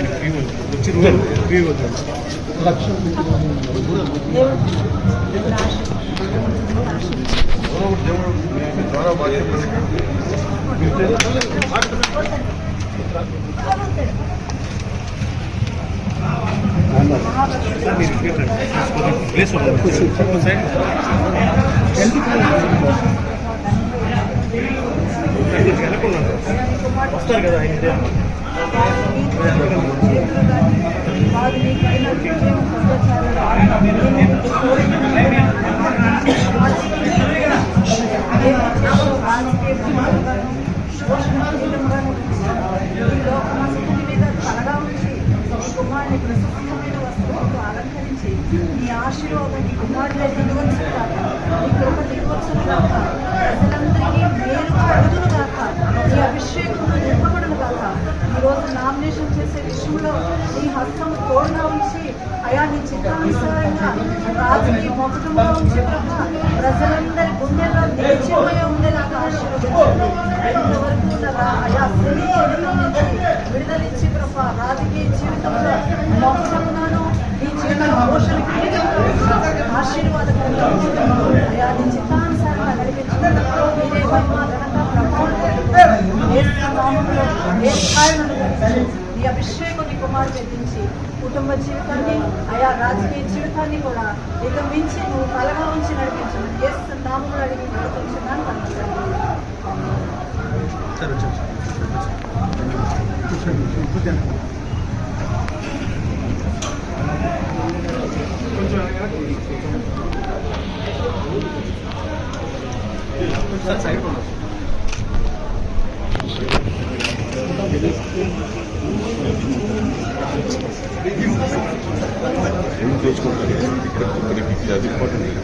ఆయన ఫ్రీ వచ్చి రోజు ఫ్రీ ప్లేస్ వస్తారు కదా ఆయన ఆశీర్వాదం నీ కుమారుడే దిగవచ్చు ఈ నీ కృప దిగవచ్చు నామినేషన్ చేసే విషయంలో ఈ హస్తం తోడుగా ఉంచి అయా నీ చిత్తానుసారంగా రాజుకి మొక్కటంగా ఉంచి ప్రజలందరి గుండెల్లో నిలిచిపోయే ఉండేలాగా ఆశీర్వదించండి. ఎంతవరకు ఉండగా అయా స్త్రీ విడుదలిచ్చి ప్రభా రాజకీయ జీవితంలో మొక్కటంగాను నీ జీవితం పోషణకి ఆశీర్వాదకరంగా అయా నీ చిత్తానుసారంగా నడిపించడం. మీరే మహిమ ఘనత ప్రభావం ఏ స్థాయిలో నీ అభిషేకం నీ కుమారు పెట్టించి కుటుంబ జీవితాన్ని ఆయా రాజకీయ జీవితాన్ని కూడా ఇక మించి నువ్వు తలగా ఉంచి నడిపించు ఎస్ నామములు అడిగి నడిపించున్నాను సార్ వచ్చారు Un Dios con el que contribuirá de por medio.